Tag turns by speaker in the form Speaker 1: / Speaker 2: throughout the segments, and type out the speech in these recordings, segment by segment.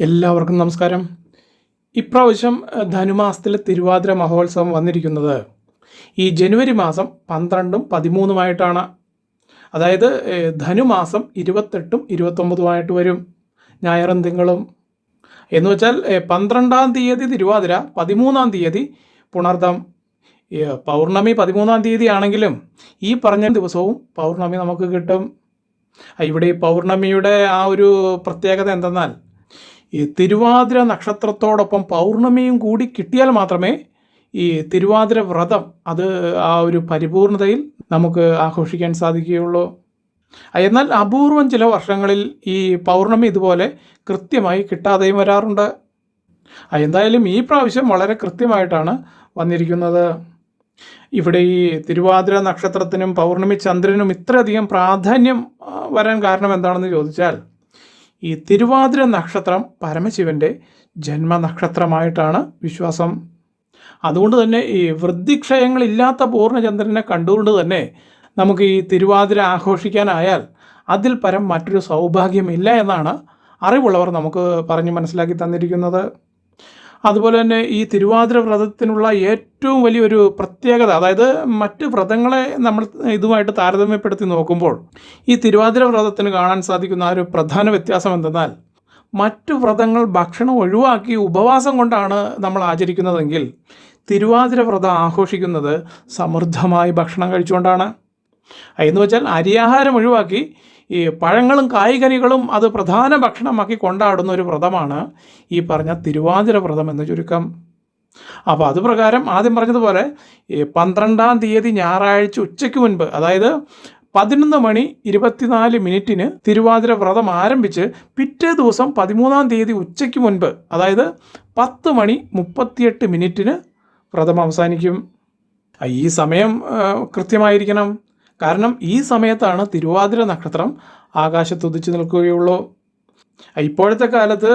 Speaker 1: എല്ലാവർക്കും നമസ്കാരം. ഇപ്രാവശ്യം ധനുമാസത്തിലെ തിരുവാതിര മഹോത്സവം വന്നിരിക്കുന്നത് ഈ ജനുവരി മാസം പന്ത്രണ്ടും പതിമൂന്നുമായിട്ടാണ്. അതായത് ധനുമാസം ഇരുപത്തെട്ടും ഇരുപത്തൊമ്പതുമായിട്ട് വരും ഞായറും തിങ്കളും. എന്ന് വെച്ചാൽ പന്ത്രണ്ടാം തീയതി തിരുവാതിര പതിമൂന്നാം തീയതി പുണർദം. പൗർണമി പതിമൂന്നാം തീയതി ആണെങ്കിലും ഈ പറഞ്ഞ ദിവസവും പൗർണമി നമുക്ക് കിട്ടും. ഇവിടെ പൗർണമിയുടെ ആ ഒരു പ്രത്യേകത എന്തെന്നാൽ ഈ തിരുവാതിര നക്ഷത്രത്തോടൊപ്പം പൗർണമിയും കൂടി കിട്ടിയാൽ മാത്രമേ ഈ തിരുവാതിര വ്രതം അത് ആ ഒരു പരിപൂർണതയിൽ നമുക്ക് ആഘോഷിക്കാൻ സാധിക്കുകയുള്ളൂ. എന്നാൽ അപൂർവം ചില വർഷങ്ങളിൽ ഈ പൗർണമി ഇതുപോലെ കൃത്യമായി കിട്ടാതെയും വരാറുണ്ട്. എന്തായാലും ഈ പ്രാവശ്യം വളരെ കൃത്യമായിട്ടാണ് വന്നിരിക്കുന്നത്. ഇവിടെ ഈ തിരുവാതിര നക്ഷത്രത്തിനും പൗർണമി ചന്ദ്രനും ഇത്രയധികം പ്രാധാന്യം വരാൻ കാരണം എന്താണെന്ന് ചോദിച്ചാൽ ഈ തിരുവാതിര നക്ഷത്രം പരമശിവന്റെ ജന്മനക്ഷത്രമായിട്ടാണ് വിശ്വാസം. അതുകൊണ്ട് തന്നെ ഈ വൃദ്ധിക്ഷയങ്ങളില്ലാത്ത പൂർണചന്ദ്രനെ കണ്ടുകൊണ്ട് തന്നെ നമുക്ക് ഈ തിരുവാതിര ആഘോഷിക്കാനായാൽ അതിൽ പരം മറ്റൊരു സൗഭാഗ്യമില്ല എന്നാണ് അറിവുള്ളവർ നമുക്ക് പറഞ്ഞു മനസ്സിലാക്കി തന്നിരിക്കുന്നത്. അതുപോലെ തന്നെ ഈ തിരുവാതിര വ്രതത്തിനുള്ള ഏറ്റവും വലിയൊരു പ്രത്യേകത അതായത് മറ്റ് വ്രതങ്ങളെ നമ്മൾ ഇതുമായിട്ട് താരതമ്യപ്പെടുത്തി നോക്കുമ്പോൾ ഈ തിരുവാതിര വ്രതത്തിന് കാണാൻ സാധിക്കുന്ന ഒരു പ്രധാന വ്യത്യാസം എന്തെന്നാൽ മറ്റു വ്രതങ്ങൾ ഭക്ഷണം ഒഴിവാക്കി ഉപവാസം കൊണ്ടാണ് നമ്മൾ ആചരിക്കുന്നതെങ്കിൽ തിരുവാതിര വ്രതം ആഘോഷിക്കുന്നത് സമൃദ്ധമായി ഭക്ഷണം കഴിച്ചുകൊണ്ടാണ്. എന്ന് വെച്ചാൽ അരിയാഹാരം ഒഴിവാക്കി ഈ പഴങ്ങളും കായ്കനികളും അത് പ്രധാന ഭക്ഷണമാക്കി കൊണ്ടാടുന്ന ഒരു വ്രതമാണ് ഈ പറഞ്ഞ തിരുവാതിര വ്രതം എന്ന് ചുരുക്കം. അപ്പോൾ അത് പ്രകാരം ആദ്യം പറഞ്ഞതുപോലെ ഈ പന്ത്രണ്ടാം തീയതി ഞായറാഴ്ച ഉച്ചയ്ക്ക് മുൻപ് അതായത് പതിനൊന്ന് മണി ഇരുപത്തിനാല് മിനിറ്റിന് തിരുവാതിര വ്രതം ആരംഭിച്ച് പിറ്റേ ദിവസം പതിമൂന്നാം തീയതി ഉച്ചയ്ക്ക് മുൻപ് അതായത് പത്ത് മണി മുപ്പത്തിയെട്ട് മിനിറ്റിന് വ്രതം അവസാനിക്കും. ഈ സമയം കൃത്യമായിരിക്കണം. കാരണം ഈ സമയത്താണ് തിരുവാതിര നക്ഷത്രം ആകാശത്ത് ഉദിച്ചു നിൽക്കുകയുള്ളൂ. ഇപ്പോഴത്തെ കാലത്ത്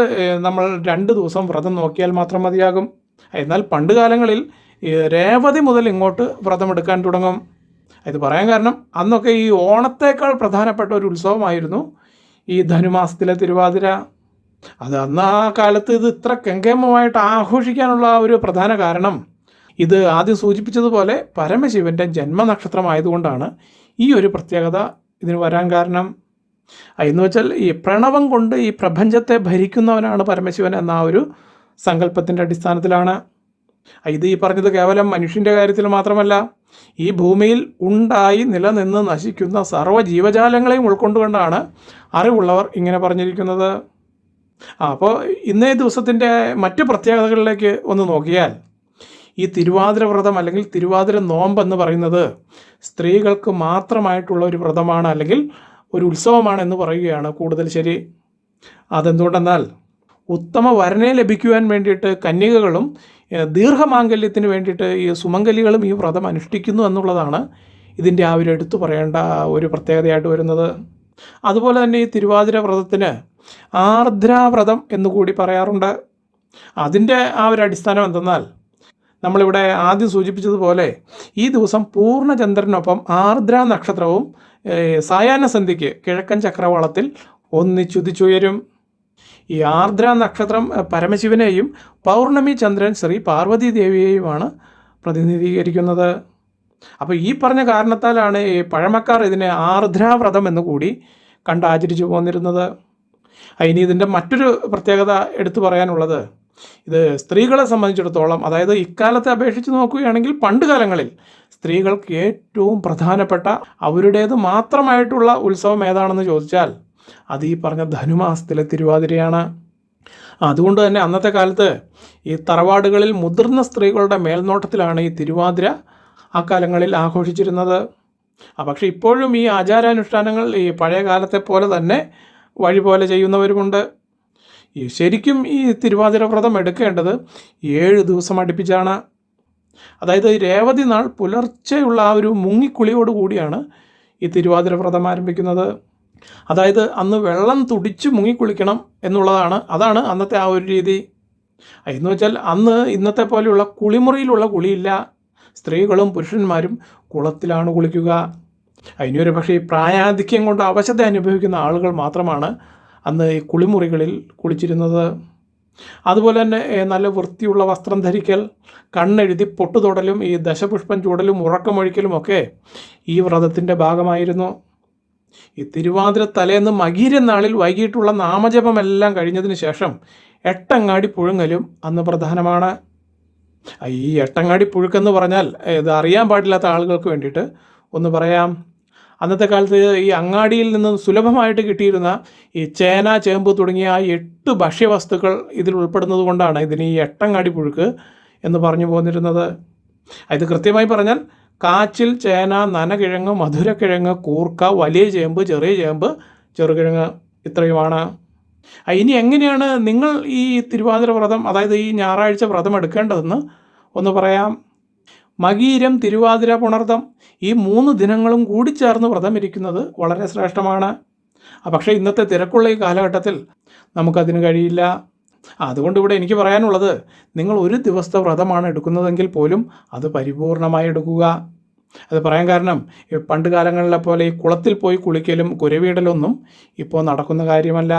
Speaker 1: നമ്മൾ രണ്ട് ദിവസം വ്രതം നോക്കിയാൽ മാത്രം മതിയാകും. എന്നാൽ പണ്ട് കാലങ്ങളിൽ രേവതി മുതൽ ഇങ്ങോട്ട് വ്രതമെടുക്കാൻ തുടങ്ങും. ഇത് പറയാൻ കാരണം അന്നൊക്കെ ഈ ഓണത്തേക്കാൾ പ്രധാനപ്പെട്ട ഒരു ഉത്സവമായിരുന്നു ഈ ധനുമാസത്തിലെ തിരുവാതിര. അത് അന്ന് ആ കാലത്ത് ഇത് ഇത്ര കെങ്കേമമായിട്ട് ആഘോഷിക്കാനുള്ള ഒരു പ്രധാന കാരണം. ഇത് ആദ്യം സൂചിപ്പിച്ചതുപോലെ പരമശിവന്റെ ജന്മനക്ഷത്രമായതുകൊണ്ടാണ് ഈ ഒരു പ്രത്യേകത ഇതിന് വരാൻ കാരണം. എന്ന് വെച്ചാൽ ഈ പ്രണവം കൊണ്ട് ഈ പ്രപഞ്ചത്തെ ഭരിക്കുന്നവനാണ് പരമശിവൻ എന്ന ആ ഒരു സങ്കല്പത്തിന്റെ അടിസ്ഥാനത്തിലാണ്. ഇത് ഈ പറഞ്ഞത് കേവലം മനുഷ്യന്റെ കാര്യത്തിൽ മാത്രമല്ല ഈ ഭൂമിയിൽ ഉണ്ടായി നിലനിന്ന് നശിക്കുന്ന സർവ ജീവജാലങ്ങളെയും ഉൾക്കൊണ്ടുകൊണ്ടാണ് അറിവുള്ളവർ ഇങ്ങനെ പറഞ്ഞിരിക്കുന്നത്. അപ്പോൾ ഇന്നേ ദിവസത്തിന്റെ മറ്റ് പ്രത്യേകതകളിലേക്ക് ഒന്ന് നോക്കിയാൽ ഈ തിരുവാതിര വ്രതം അല്ലെങ്കിൽ തിരുവാതിര നോമ്പ് എന്ന് പറയുന്നത് സ്ത്രീകൾക്ക് മാത്രമായിട്ടുള്ള ഒരു വ്രതമാണ് അല്ലെങ്കിൽ ഒരു ഉത്സവമാണ് എന്ന് പറയുകയാണ് കൂടുതൽ ശരി. അതെന്തുകൊണ്ടെന്നാൽ ഉത്തമ വരനെ ലഭിക്കുവാൻ വേണ്ടിയിട്ട് കന്യകകളും ദീർഘമാംഗല്യത്തിന് വേണ്ടിയിട്ട് ഈ സുമംഗലികളും ഈ വ്രതം അനുഷ്ഠിക്കുന്നു എന്നുള്ളതാണ് ഇതിന്റെ ആ ഒരു എടുത്തു പറയേണ്ട ഒരു പ്രത്യേകതയായിട്ട് വരുന്നത്. അതുപോലെ തന്നെ ഈ തിരുവാതിര വ്രതത്തിന് ആർദ്രാവ്രതം എന്നുകൂടി പറയാറുണ്ട്. അതിന്റെ ആ ഒരു അടിസ്ഥാനം എന്തെന്നാൽ നമ്മളിവിടെ ആദ്യം സൂചിപ്പിച്ചതുപോലെ ഈ ദിവസം പൂർണചന്ദ്രനൊപ്പം ആർദ്ര നക്ഷത്രവും സായാഹ്ന സന്ധ്യയ്ക്ക് കിഴക്കൻ ചക്രവാളത്തിൽ ഒന്നിച്ചുതിച്ചുയരും ഈ ആർദ്ര നക്ഷത്രം പരമശിവനെയും പൗർണമി ചന്ദ്രൻ ശ്രീ പാർവതി ദേവിയെയുമാണ് പ്രതിനിധീകരിക്കുന്നത്. അപ്പോൾ ഈ പറഞ്ഞ കാരണത്താലാണ് ഈ പഴമക്കാർ ഇതിനെ ആർദ്രാവ്രതം എന്ന് കൂടി കണ്ട് ആചരിച്ചു പോന്നിരുന്നത്. ഇനി ഇതിന്റെ മറ്റൊരു പ്രത്യേകത എടുത്തു പറയാനുള്ളത് ഇത് സ്ത്രീകളെ സംബന്ധിച്ചിടത്തോളം അതായത് ഇക്കാലത്തെ അപേക്ഷിച്ച് നോക്കുകയാണെങ്കിൽ പണ്ട് കാലങ്ങളിൽ സ്ത്രീകൾക്ക് ഏറ്റവും പ്രധാനപ്പെട്ട അവരുടേത് മാത്രമായിട്ടുള്ള ഉത്സവം ഏതാണെന്ന് ചോദിച്ചാൽ അത് ഈ പറഞ്ഞ ധനുമാസത്തിലെ തിരുവാതിരയാണ്. അതുകൊണ്ട് തന്നെ അന്നത്തെ കാലത്ത് ഈ തറവാടുകളിൽ മുതിർന്ന സ്ത്രീകളുടെ മേൽനോട്ടത്തിലാണ് ഈ തിരുവാതിര ആ കാലങ്ങളിൽ ആഘോഷിച്ചിരുന്നത്. പക്ഷേ ഇപ്പോഴും ഈ ആചാരാനുഷ്ഠാനങ്ങൾ ഈ പഴയ കാലത്തെ പോലെ തന്നെ വഴി പോലെ ചെയ്യുന്നവരുമുണ്ട്. ശരിക്കും ഈ തിരുവാതിര വ്രതം എടുക്കേണ്ടത് ഏഴ് ദിവസം അടുപ്പിച്ചാണ്. അതായത് രേവതി നാൾ പുലർച്ചെയുള്ള ആ ഒരു മുങ്ങിക്കുളിയോട് കൂടിയാണ് ഈ തിരുവാതിര വ്രതം ആരംഭിക്കുന്നത്. അതായത് അന്ന് വെള്ളം തുടിച്ച് മുങ്ങിക്കുളിക്കണം എന്നുള്ളതാണ് അതാണ് അന്നത്തെ ആ ഒരു രീതി. എന്ന് വെച്ചാൽ അന്ന് ഇന്നത്തെ പോലെയുള്ള കുളിമുറിയിലുള്ള കുളിയില്ല. സ്ത്രീകളും പുരുഷന്മാരും കുളത്തിലാണ് കുളിക്കുക. അതിനൊരു പക്ഷേ ഈ പ്രായാധിക്യം കൊണ്ട് അവശത അനുഭവിക്കുന്ന ആളുകൾ മാത്രമാണ് അന്ന് ഈ കുളിമുറികളിൽ കുളിച്ചിരുന്നത് അതുപോലെ തന്നെ നല്ല വൃത്തിയുള്ള വസ്ത്രം ധരിക്കൽ കണ്ണെഴുതി പൊട്ടുതൊടലും ഈ ദശപുഷ്പം ചൂടലും ഉറക്കമൊഴിക്കലും ഒക്കെ ഈ വ്രതത്തിന്റെ ഭാഗമായിരുന്നു. ഈ തിരുവാതിര തലേന്ന് മകീര നാളിൽ വൈകിട്ടുള്ള നാമജപമെല്ലാം കഴിഞ്ഞതിന് ശേഷം എട്ടങ്ങാടി പുഴുങ്ങലും അന്ന് പ്രധാനമാണ്. ഈ എട്ടങ്ങാടി പുഴുക്കെന്ന് പറഞ്ഞാൽ ഇത് അറിയാൻ പാടില്ലാത്ത ആളുകൾക്ക് വേണ്ടിയിട്ട് ഒന്ന് പറയാം. അന്നത്തെ കാലത്ത് ഈ അങ്ങാടിയിൽ നിന്നും സുലഭമായിട്ട് കിട്ടിയിരുന്ന ഈ ചേന ചേമ്പ് തുടങ്ങിയ ആ എട്ട് ഭക്ഷ്യവസ്തുക്കൾ ഇതിൽ ഉൾപ്പെടുന്നത് കൊണ്ടാണ് ഇതിന് ഈ എട്ടങ്ങാടി പുഴുക്ക് എന്ന് പറഞ്ഞു പോന്നിരുന്നത്. ഇത് കൃത്യമായി പറഞ്ഞാൽ കാച്ചിൽ ചേന നനകിഴങ്ങ് മധുരക്കിഴങ്ങ് കൂർക്ക വലിയ ചേമ്പ് ചെറിയ ചേമ്പ് ചെറുകിഴങ്ങ് ഇത്രയുമാണ്. ഇനി എങ്ങനെയാണ് നിങ്ങൾ ഈ തിരുവാതിര വ്രതം അതായത് ഈ ഞായറാഴ്ച വ്രതം എടുക്കേണ്ടതെന്ന് ഒന്ന് പറയാം. മകീരം തിരുവാതിര പുണർതം ഈ മൂന്ന് ദിനങ്ങളും കൂടി ചേർന്ന് വ്രതം ഇരിക്കുന്നത് വളരെ ശ്രേഷ്ഠമാണ്. പക്ഷേ ഇന്നത്തെ തിരക്കുള്ള ഈ കാലഘട്ടത്തിൽ നമുക്കതിന് കഴിയില്ല. അതുകൊണ്ട് ഇവിടെ എനിക്ക് പറയാനുള്ളത് നിങ്ങൾ ഒരു ദിവസത്തെ വ്രതമാണ് എടുക്കുന്നതെങ്കിൽ പോലും അത് പരിപൂർണമായി എടുക്കുക. അത് പറയാൻ കാരണം പണ്ട് കാലങ്ങളിലെ പോലെ ഈ കുളത്തിൽ പോയി കുളിക്കലും കുരവീടലൊന്നും ഇപ്പോൾ നടക്കുന്ന കാര്യമല്ല.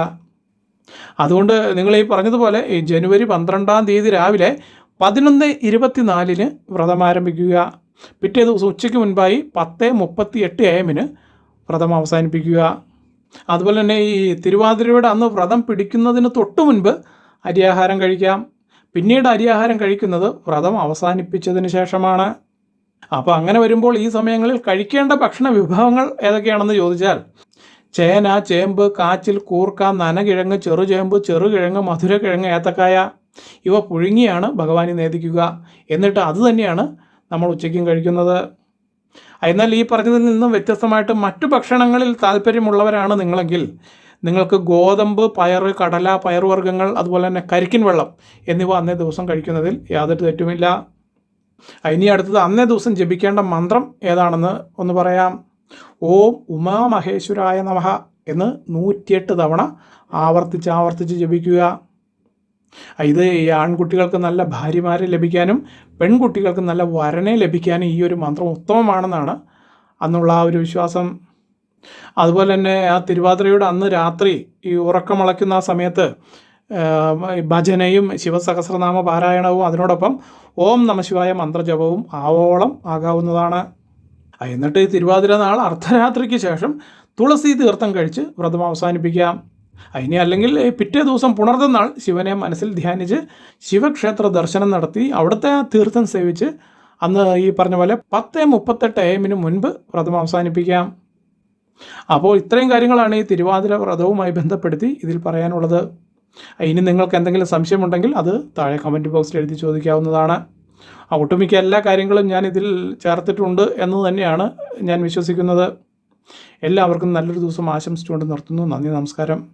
Speaker 1: അതുകൊണ്ട് നിങ്ങൾ ഈ പറഞ്ഞതുപോലെ ഈ ജനുവരി പന്ത്രണ്ടാം തീയതി രാവിലെ പതിനൊന്ന് ഇരുപത്തിനാലിന് വ്രതം ആരംഭിക്കുക പിറ്റേ ദിവസം ഉച്ചയ്ക്ക് മുൻപായി പത്ത് മുപ്പത്തി എട്ട് എമ്മിന് വ്രതം അവസാനിപ്പിക്കുക. അതുപോലെ തന്നെ ഈ തിരുവാതിരയുടെ അന്ന് വ്രതം പിടിക്കുന്നതിന് തൊട്ട് മുൻപ് അരിയാഹാരം കഴിക്കാം. പിന്നീട് അരിയാഹാരം കഴിക്കുന്നത് വ്രതം അവസാനിപ്പിച്ചതിന് ശേഷമാണ്. അപ്പോൾ അങ്ങനെ വരുമ്പോൾ ഈ സമയങ്ങളിൽ കഴിക്കേണ്ട ഭക്ഷണ വിഭവങ്ങൾ ഏതൊക്കെയാണെന്ന് ചോദിച്ചാൽ ചേന ചേമ്പ് കാച്ചിൽ കൂർക്ക നനകിഴങ്ങ് ചെറുചേമ്പ് ചെറുകിഴങ്ങ് മധുരക്കിഴങ്ങ് ഏത്തക്കായ ഇവ പുഴുങ്ങിയാണ് ഭഗവാനെ നേദിക്കുക. എന്നിട്ട് അത് തന്നെയാണ് നമ്മൾ ഉച്ചയ്ക്കും കഴിക്കുന്നത്. എന്നാൽ ഈ പറഞ്ഞതിൽ നിന്നും വ്യത്യസ്തമായിട്ട് മറ്റു ഭക്ഷണങ്ങളിൽ താല്പര്യമുള്ളവരാണ് നിങ്ങളെങ്കിൽ നിങ്ങൾക്ക് ഗോതമ്പ് പയർ കടല പയറുവർഗങ്ങൾ അതുപോലെ തന്നെ കരിക്കിൻ വെള്ളം എന്നിവ അന്നേ ദിവസം കഴിക്കുന്നതിൽ യാതൊരു തെറ്റുമില്ല. ഇനി അടുത്തത് അന്നേ ദിവസം ജപിക്കേണ്ട മന്ത്രം ഏതാണെന്ന് ഒന്ന് പറയാം. ഓം ഉമാമഹേശ്വരായ നമഹ എന്ന് നൂറ്റിയെട്ട് തവണ ആവർത്തിച്ച് ആവർത്തിച്ച് ജപിക്കുക. ഇത് ഈ ആൺകുട്ടികൾക്ക് നല്ല ഭാര്യമാരെ ലഭിക്കാനും പെൺകുട്ടികൾക്ക് നല്ല വരനെ ലഭിക്കാനും ഈ ഒരു മന്ത്രം ഉത്തമമാണെന്നാണ് അന്നുള്ള ആ ഒരു വിശ്വാസം. അതുപോലെ തന്നെ ആ തിരുവാതിരയുടെ അന്ന് രാത്രി ഈ ഉറക്കമുളയ്ക്കുന്ന ആ സമയത്ത് ഭജനയും ശിവസഹസ്രനാമ പാരായണവും അതിനോടൊപ്പം ഓം നമശിവായ മന്ത്രജപവും ആവോളം ആകാവുന്നതാണ്. എന്നിട്ട് ഈ തിരുവാതിര നാൾ അർദ്ധരാത്രിക്ക് ശേഷം തുളസി തീർത്ഥം കഴിച്ച് വ്രതം അവസാനിപ്പിക്കാം. ഇനി അല്ലെങ്കിൽ പിറ്റേ ദിവസം പുണർന്നാൾ ശിവനെ മനസ്സിൽ ധ്യാനിച്ച് ശിവക്ഷേത്ര ദർശനം നടത്തി അവിടുത്തെ തീർത്ഥം സേവിച്ച് അന്ന് ഈ പറഞ്ഞ പോലെ പത്ത് മുപ്പത്തെട്ട് എ എമ്മിന് മുൻപ് വ്രതം അവസാനിപ്പിക്കാം. അപ്പോൾ ഇത്രയും കാര്യങ്ങളാണ് ഈ തിരുവാതിര വ്രതവുമായി ബന്ധപ്പെടുത്തി ഇതിൽ പറയാനുള്ളത്. ഇനി നിങ്ങൾക്ക് എന്തെങ്കിലും സംശയമുണ്ടെങ്കിൽ അത് താഴെ കമന്റ് ബോക്സിൽ എഴുതി ചോദിക്കാവുന്നതാണ്. ഒട്ടുമിക്ക എല്ലാ കാര്യങ്ങളും ഞാൻ ഇതിൽ ചേർത്തിട്ടുണ്ട് എന്ന് തന്നെയാണ് ഞാൻ വിശ്വസിക്കുന്നത്. എല്ലാവർക്കും നല്ലൊരു ദിവസം ആശംസിച്ചുകൊണ്ട് നിർത്തുന്നു. നന്ദി നമസ്കാരം.